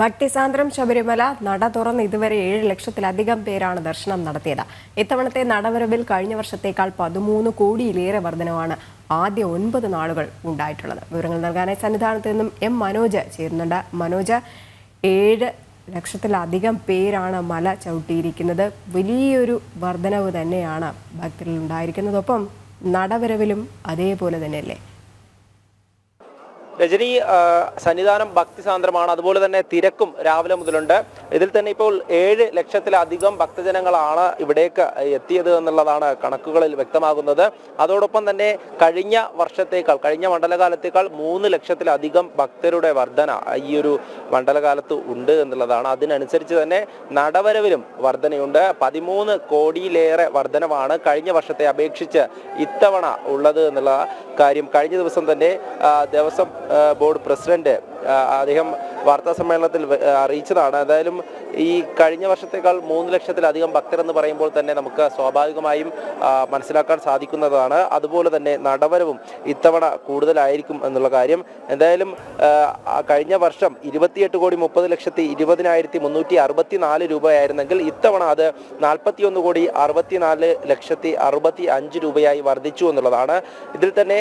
ഭക്തിസാന്ദ്രം ശബരിമല നട തുറന്ന് ഇതുവരെ ഏഴ് ലക്ഷത്തിലധികം പേരാണ് ദർശനം നടത്തിയത്. ഇത്തവണത്തെ നടവരവിൽ കഴിഞ്ഞ വർഷത്തേക്കാൾ പതിമൂന്ന് കോടിയിലേറെ വർധനമാണ് ആദ്യ ഒൻപത് നാളുകൾ ഉണ്ടായിട്ടുള്ളത്. വിവരങ്ങൾ നൽകാനായി സന്നിധാനത്ത് നിന്നും എം മനോജ് ചേരുന്നുണ്ട്. മനോജ് ഏഴ് ലക്ഷത്തിലധികം പേരാണ് മല ചവിട്ടിയിരിക്കുന്നത്. വലിയൊരു വർധനവ് തന്നെയാണ് ഭക്തരിൽ ഉണ്ടായിരിക്കുന്നതൊപ്പം നടവരവിലും അതേപോലെ തന്നെയല്ലേ? രജനി സന്നിധാനം ഭക്തിസാന്ദ്രമാണ്. അതുപോലെ തന്നെ തിരക്കും രാവിലെ മുതലുണ്ട്. ഇതിൽ തന്നെ ഇപ്പോൾ ഏഴ് ലക്ഷത്തിലധികം ഭക്തജനങ്ങളാണ് ഇവിടേക്ക് എത്തിയത് എന്നുള്ളതാണ് കണക്കുകളിൽ വ്യക്തമാകുന്നത്. അതോടൊപ്പം തന്നെ കഴിഞ്ഞ വർഷത്തേക്കാൾ കഴിഞ്ഞ മണ്ഡലകാലത്തേക്കാൾ മൂന്ന് ലക്ഷത്തിലധികം ഭക്തരുടെ വർധന ഈ ഒരു മണ്ഡലകാലത്ത് ഉണ്ട് എന്നുള്ളതാണ്. അതിനനുസരിച്ച് തന്നെ നടവരവിലും വർധനയുണ്ട്. പതിമൂന്ന് കോടിയിലേറെ വർധനവാണ് കഴിഞ്ഞ വർഷത്തെ അപേക്ഷിച്ച് ഇത്തവണ ഉള്ളത് എന്നുള്ള കാര്യം. കഴിഞ്ഞ ദിവസം തന്നെ ദേവസ്വം ബോർഡ് പ്രസിഡന്റ് അദ്ദേഹം വാർത്താ സമ്മേളനത്തിൽ അറിയിച്ചതാണ്. എന്തായാലും ഈ കഴിഞ്ഞ വർഷത്തേക്കാൾ മൂന്ന് ലക്ഷത്തിലധികം ഭക്തർ എന്ന് പറയുമ്പോൾ തന്നെ നമുക്ക് സ്വാഭാവികമായും മനസ്സിലാക്കാൻ സാധിക്കുന്നതാണ്. അതുപോലെ തന്നെ നടവരവും ഇത്തവണ കൂടുതലായിരിക്കും എന്നുള്ള കാര്യം. എന്തായാലും കഴിഞ്ഞ വർഷം ഇരുപത്തിയെട്ട് കോടി മുപ്പത് ലക്ഷത്തി ഇരുപതിനായിരത്തി മുന്നൂറ്റി അറുപത്തി നാല് രൂപയായിരുന്നെങ്കിൽ ഇത്തവണ അത് നാൽപ്പത്തിയൊന്ന് കോടി അറുപത്തിനാല് ലക്ഷത്തി അറുപത്തി അഞ്ച് രൂപയായി വർദ്ധിച്ചു എന്നുള്ളതാണ്. ഇതിൽ തന്നെ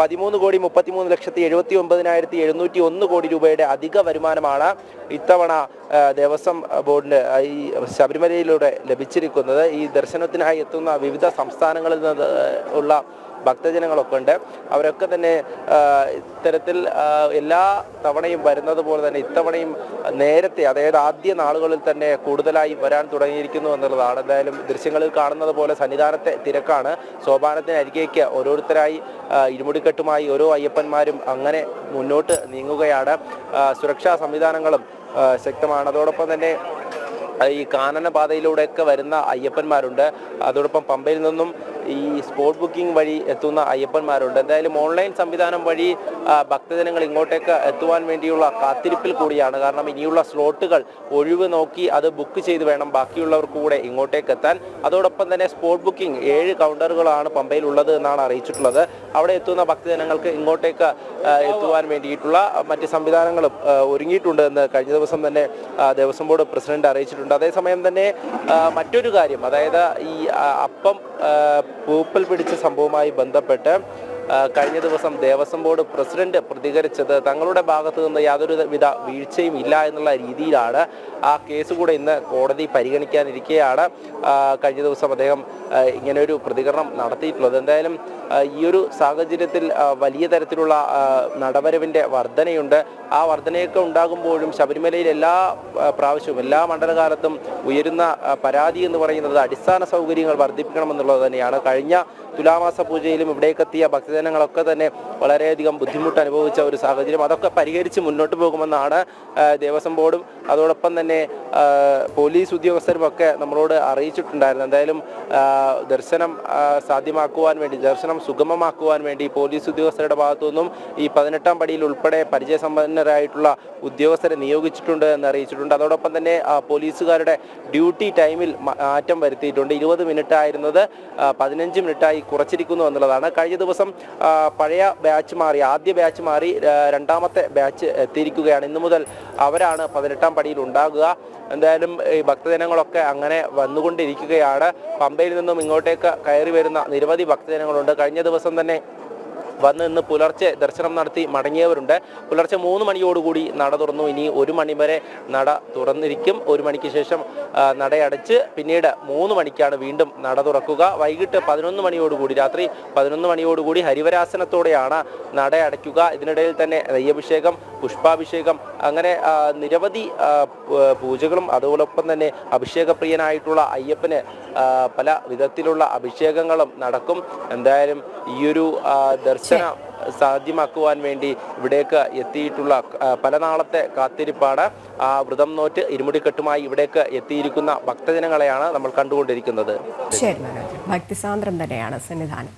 പതിമൂന്ന് കോടി മുപ്പത്തിമൂന്ന് ലക്ഷത്തി എഴുപത്തി ഒമ്പതിനായിരത്തി എഴുന്നൂറ്റി ഒന്ന് കോടി രൂപയുടെ അധിക വരുമാനമാണ് ഇത്തവണ ദേവസ്വം ബോർഡിന് ഈ ശബരിമലയിലൂടെ ലഭിച്ചിരിക്കുന്നത്. ഈ ദർശനത്തിനായി എത്തുന്ന വിവിധ സംസ്ഥാനങ്ങളിൽ നിന്ന് ഉള്ള ഭക്തജനങ്ങളൊക്കെ ഉണ്ട് അവരൊക്കെ തന്നെ ഇത്തരത്തിൽ എല്ലാ തവണയും വരുന്നത് പോലെ തന്നെ ഇത്തവണയും നേരത്തെ അതായത് ആദ്യ നാളുകളിൽ തന്നെ കൂടുതലായി വരാൻ തുടങ്ങിയിരിക്കുന്നു എന്നുള്ളതാണ്. എന്തായാലും ദൃശ്യങ്ങളിൽ കാണുന്നത് പോലെ സന്നിധാനത്തെ തിരക്കാണ്. സോപാനത്തിന് അരികേക്ക് ഓരോരുത്തരായി ഇരുമുടിക്കെട്ടുമായി ഓരോ അയ്യപ്പന്മാരും അങ്ങനെ മുന്നോട്ട് നീങ്ങുകയാണ്. സുരക്ഷാ സംവിധാനങ്ങളും ശക്തമാണ്. അതോടൊപ്പം തന്നെ ഈ കാനനപാതയിലൂടെയൊക്കെ വരുന്ന അയ്യപ്പന്മാരുണ്ട്. അതോടൊപ്പം പമ്പയിൽ നിന്നും ഈ സ്പോട്ട് ബുക്കിംഗ് വഴി എത്തുന്ന അയ്യപ്പന്മാരുണ്ട്. എന്തായാലും ഓൺലൈൻ സംവിധാനം വഴി ഭക്തജനങ്ങൾ ഇങ്ങോട്ടേക്ക് എത്തുവാൻ വേണ്ടിയുള്ള കാത്തിരിപ്പിൽ കൂടിയാണ്. കാരണം ഇനിയുള്ള സ്ലോട്ടുകൾ ഒഴിവ് നോക്കി അത് ബുക്ക് ചെയ്ത് വേണം ബാക്കിയുള്ളവർക്ക് കൂടെ ഇങ്ങോട്ടേക്ക് എത്താൻ. അതോടൊപ്പം തന്നെ സ്പോട്ട് ബുക്കിംഗ് ഏഴ് കൗണ്ടറുകളാണ് പമ്പയിൽ ഉള്ളത് എന്നാണ് അറിയിച്ചിട്ടുള്ളത്. അവിടെ എത്തുന്ന ഭക്തജനങ്ങൾക്ക് ഇങ്ങോട്ടേക്ക് എത്തുവാൻ വേണ്ടിയിട്ടുള്ള മറ്റ് സംവിധാനങ്ങളും ഒരുങ്ങിയിട്ടുണ്ട് എന്ന് കഴിഞ്ഞ ദിവസം തന്നെ ദേവസ്വം ബോർഡ് പ്രസിഡന്റ് അറിയിച്ചിട്ടുണ്ട്. അതേസമയം തന്നെ മറ്റൊരു കാര്യം അതായത് ഈ അപ്പം പൂപ്പൽ പിടിച്ച സംഭവവുമായി ബന്ധപ്പെട്ട് കഴിഞ്ഞ ദിവസം ദേവസ്വം ബോർഡ് പ്രസിഡന്റ് പ്രതികരിച്ചത് തങ്ങളുടെ ഭാഗത്തു നിന്ന് യാതൊരു വിധ വീഴ്ചയും ഇല്ല എന്നുള്ള രീതിയിലാണ് ആ കേസ് കൂടെ ഇന്ന് കോടതി പരിഗണിക്കാനിരിക്കെയാണ്. കഴിഞ്ഞ ദിവസം അദ്ദേഹം ഇങ്ങനെയൊരു പ്രതികരണം നടത്തിയിട്ടുള്ളത്. എന്തായാലും ഈ ഒരു സാഹചര്യത്തിൽ വലിയ തരത്തിലുള്ള നടവരവിന്റെ വർധനയുണ്ട്. ആ വർധനയൊക്കെ ഉണ്ടാകുമ്പോഴും ശബരിമലയിൽ എല്ലാ പ്രാവശ്യവും എല്ലാ മണ്ഡലകാലത്തും ഉയരുന്ന പരാതി എന്ന് പറയുന്നത് അടിസ്ഥാന സൗകര്യങ്ങൾ വർദ്ധിപ്പിക്കണമെന്നുള്ളത് തന്നെയാണ്. കഴിഞ്ഞ തുലാമാസ പൂജയിലും ഇവിടേക്കെത്തിയ ഭക്തജനങ്ങളൊക്കെ തന്നെ വളരെയധികം ബുദ്ധിമുട്ട് അനുഭവിച്ച ഒരു സാഹചര്യം. അതൊക്കെ പരിഹരിച്ച് മുന്നോട്ട് പോകുമെന്നാണ് ദേവസ്വം ബോർഡും അതോടൊപ്പം തന്നെ പോലീസ് ഉദ്യോഗസ്ഥരും ഒക്കെ നമ്മളോട് അറിയിച്ചിട്ടുണ്ടായിരുന്നു. എന്തായാലും ദർശനം സാധ്യമാക്കുവാൻ വേണ്ടി ദർശനം സുഗമമാക്കുവാൻ വേണ്ടി പോലീസ് ഉദ്യോഗസ്ഥരുടെ ഭാഗത്തു നിന്നും ഈ പതിനെട്ടാം പടിയിൽ ഉൾപ്പെടെ പരിചയസമ്പന്നരായിട്ടുള്ള ഉദ്യോഗസ്ഥരെ നിയോഗിച്ചിട്ടുണ്ട് എന്ന് അറിയിച്ചിട്ടുണ്ട്. അതോടൊപ്പം തന്നെ പോലീസുകാരുടെ ഡ്യൂട്ടി ടൈമിൽ മാറ്റം വരുത്തിയിട്ടുണ്ട്. ഇരുപത് മിനിറ്റ് ആയിരുന്നത് പതിനഞ്ച് മിനിറ്റായി കുറച്ചിരിക്കുന്നു എന്നുള്ളതാണ്. കഴിഞ്ഞ ദിവസം പഴയ ബാച്ച് മാറി ആദ്യ ബാച്ച് മാറി രണ്ടാമത്തെ ബാച്ച് എത്തിയിരിക്കുകയാണ്. ഇന്നു മുതൽ അവരാണ് പതിനെട്ടാം പടിയിൽ ഉണ്ടാകുക. എന്തായാലും ഈ ഭക്തജനങ്ങളൊക്കെ അങ്ങനെ വന്നുകൊണ്ടിരിക്കുകയാണ്. പമ്പയിൽ നിന്നും ഇങ്ങോട്ടേക്ക് കയറി വരുന്ന നിരവധി ഭക്തജനങ്ങളുണ്ട്. കഴിഞ്ഞ ദിവസം തന്നെ വന്ന് ഇന്ന് പുലർച്ചെ ദർശനം നടത്തി മടങ്ങിയവരുണ്ട്. പുലർച്ചെ മൂന്ന് മണിയോടുകൂടി നട തുറന്നു. ഇനി ഒരു മണി വരെ നട തുറന്നിരിക്കും. ഒരു മണിക്ക് ശേഷം നടയടച്ച് പിന്നീട് മൂന്ന് മണിക്കാണ് വീണ്ടും നട തുറക്കുക. വൈകിട്ട് പതിനൊന്ന് മണിയോടുകൂടി രാത്രി പതിനൊന്ന് മണിയോടുകൂടി ഹരിവരാസനത്തോടെയാണ് നട അടയ്ക്കുക ഇതിനിടയിൽ തന്നെ നെയ്യഭിഷേകം പുഷ്പാഭിഷേകം അങ്ങനെ നിരവധി പൂജകളും അതോടൊപ്പം തന്നെ അഭിഷേകപ്രിയനായിട്ടുള്ള അയ്യപ്പന് പല വിധത്തിലുള്ള അഭിഷേകങ്ങളും നടക്കും. എന്തായാലും ഈയൊരു ഒരു ദർശനം സാധ്യമാക്കുവാൻ വേണ്ടി ഇവിടേക്ക് എത്തിയിട്ടുള്ള പല നാളത്തെ കാത്തിരിപ്പാണ്. ആ വ്രതം നോറ്റ് ഇരുമുടിക്കെട്ടുമായി ഇവിടേക്ക് എത്തിയിരിക്കുന്ന ഭക്തജനങ്ങളെയാണ് നമ്മൾ കണ്ടുകൊണ്ടിരിക്കുന്നത്. ഭക്തിസാന്ദ്രം തന്നെയാണ് സന്നിധാനം.